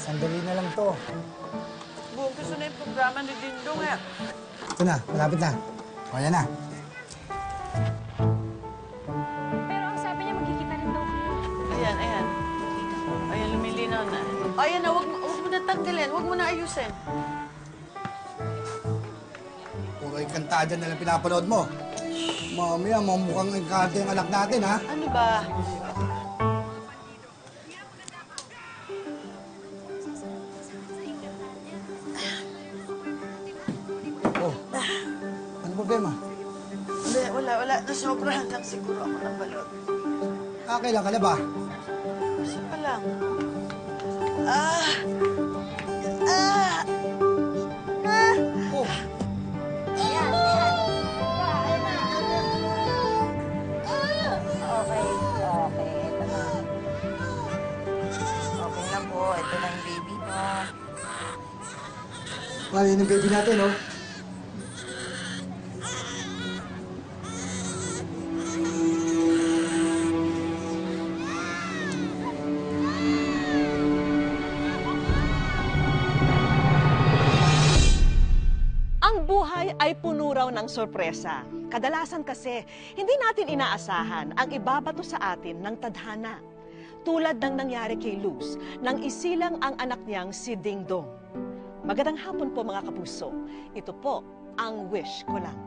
Sandali na lang to. Buong gusto na yung programa ni Dingdong eh. Ito na, malapit na. O, yan na. Pero ang sabi niya, magkikita rin daw kayo. Ayan, ayan. Ayan, lumilinaw na. Ayan na, wag, mo- wag mo na tanggalin. Wag mo na ayusin. Puro yung kantada na lang pinapanood mo. Mamaya, mukhang engkante yung anak natin, ha? Ano ba? Problema? Hindi, wala, wala. Nasobrahan lang siguro ako ng balot. Ah, kailan ka na ba? Kasi pa lang. Ah! Ah! Ah! Oh, Okay, okay. Ito na. Okay lang po. Ito na yung baby mo. mali yung baby natin, oh. Puno raw ng sorpresa. Kadalasan kasi, hindi natin inaasahan ang ibabato sa atin ng tadhana. Tulad ng nangyari kay Luz, nang isilang ang anak niyang si Ding Dong. Magandang hapon po mga kapuso. Ito po ang wish ko lang.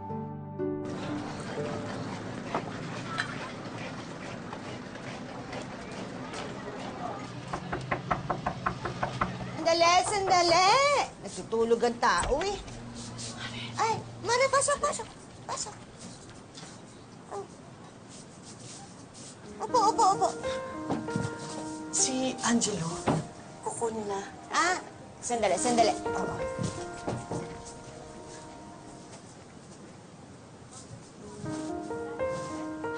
Sandali, sandali. Natutulog ang tao eh. Mare, pasok, pasok. Pasok. Oh. Opo, opo, opo. Si Angelo, kukunin na. Ah, sandali, sandali. Oo.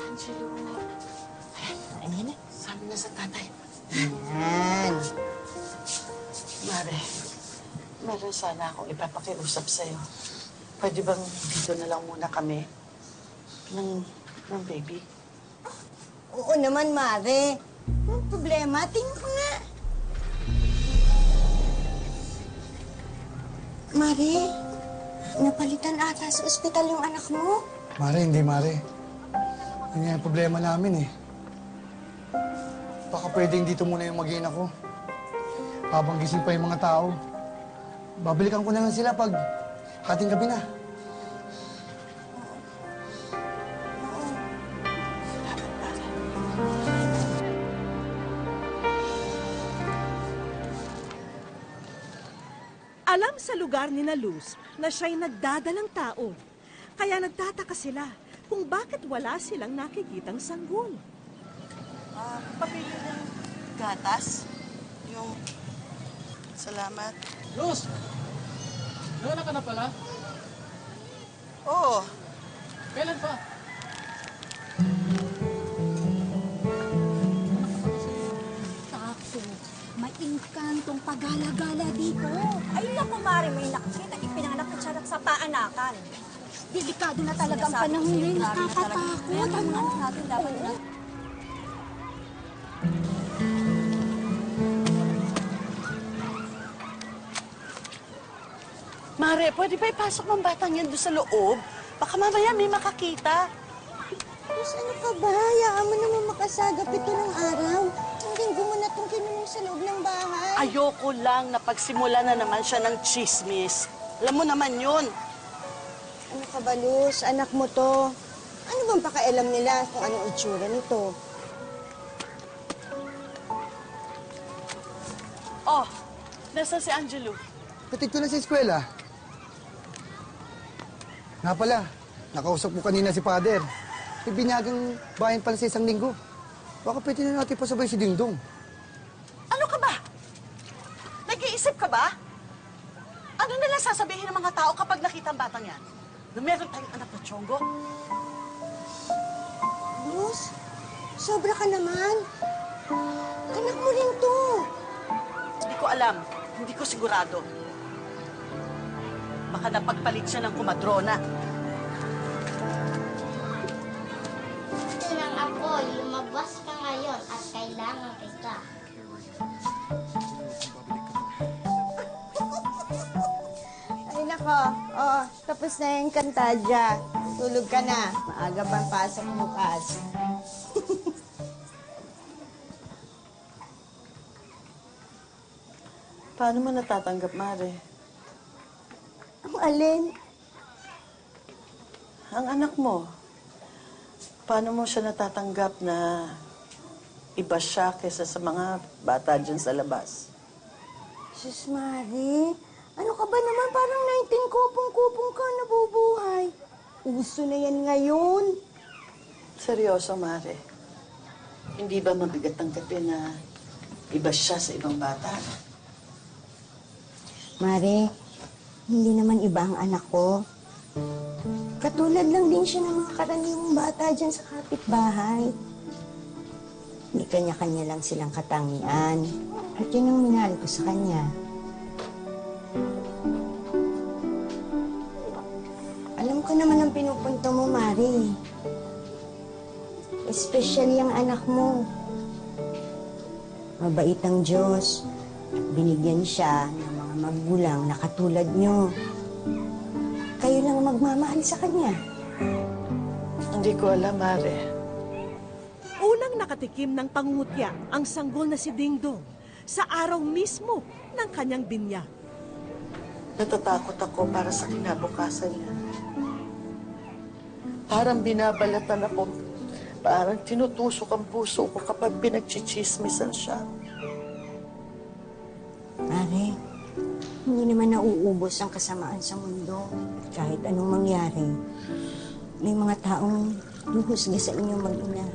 Angelo, Ano yan eh? sabi na sa tatay. Yan. Mare, meron sana akong ipapakiusap sa'yo. Pwede bang dito na lang muna kami? Ng, ng baby? Oo naman, Mare. Anong problema? Tingnan ko nga. Mare, napalitan ata sa ospital yung anak mo. Mare, hindi, Mare. Yun yung problema namin, eh. Baka pwedeng dito muna yung mag ko. Habang gising pa yung mga tao. Babalikan ko na lang sila pag hating gabi na. Alam sa lugar ni na Luz na siya'y nagdadalang tao. Kaya nagtataka sila kung bakit wala silang nakikitang sanggol. Ah, pabili ng gatas. Yung... Salamat. Luz! Nauna ka na pala? Oo. Kailan pa? Sakto. May inkantong pagala-gala dito. Ay, naku, Mari, may nakikita. Ipinanganak na siya sa paanakan. Delikado na talaga ang panahon ngayon. Nakakatakot. Ano? natin dapat na. Mare, pwede ba ipasok ng batang yan doon sa loob? Baka mamaya may makakita. Diyos, ano ka ba? Hayaan mo naman makasagap ito ng araw. Hanggang gumana itong kinulong sa loob ng bahay. Ayoko lang na pagsimula na naman siya ng chismis. Alam mo naman yun. Ano ka ba, Luz? Anak mo to. Ano bang pakialam nila kung anong itsura nito? Oh, nasa si Angelo? Katid ko na sa eskwela. Nga pala, nakausap mo kanina si Father. May binyagang bayan pala sa isang linggo. Baka pwede na natin pasabay si Dingdong. Ano ka ba? Nag-iisip ka ba? Ano nila sasabihin ng mga tao kapag nakita ang batang yan? Na meron tayong anak na Chongo? Luz, sobra ka naman. Anak mo rin to. Hindi ko alam. Hindi ko sigurado. Baka napagpalit siya ng kumadrona. Ito ng apoy, lumabas ka ngayon at kailangan kita. Ay nako, oh, tapos na yung kantadya. Tulog ka na. Maaga pang pasok bukas. Paano mo natatanggap, Mare? Alin? Ang anak mo, paano mo siya natatanggap na iba siya kaysa sa mga bata dyan sa labas? Sus, Mari. Ano ka ba naman? Parang 19 kupong-kupong ka nabubuhay. Uso na yan ngayon. Seryoso, Mare. Hindi ba mabigat ang gabi na iba siya sa ibang bata? Mare, hindi naman iba ang anak ko. Katulad lang din siya ng mga karaniwang bata dyan sa kapitbahay. Hindi kanya-kanya lang silang katangian. At yun ang minahal ko sa kanya. Alam ko naman ang pinupunto mo, Mari. Especially ang anak mo. Mabait ang Diyos. Binigyan siya mga magulang na katulad nyo. Kayo lang ang magmamahal sa kanya. Hindi ko alam, Mare. Unang nakatikim ng pangungutya ang sanggol na si Dingdong sa araw mismo ng kanyang binyag. Natatakot ako para sa kinabukasan niya. Parang binabalatan ako. Parang tinutusok ang puso ko kapag pinagchichismisan siya. Mare, hindi naman nauubos ang kasamaan sa mundo. Kahit anong mangyari, may mga taong luhos na sa inyong mag-ina.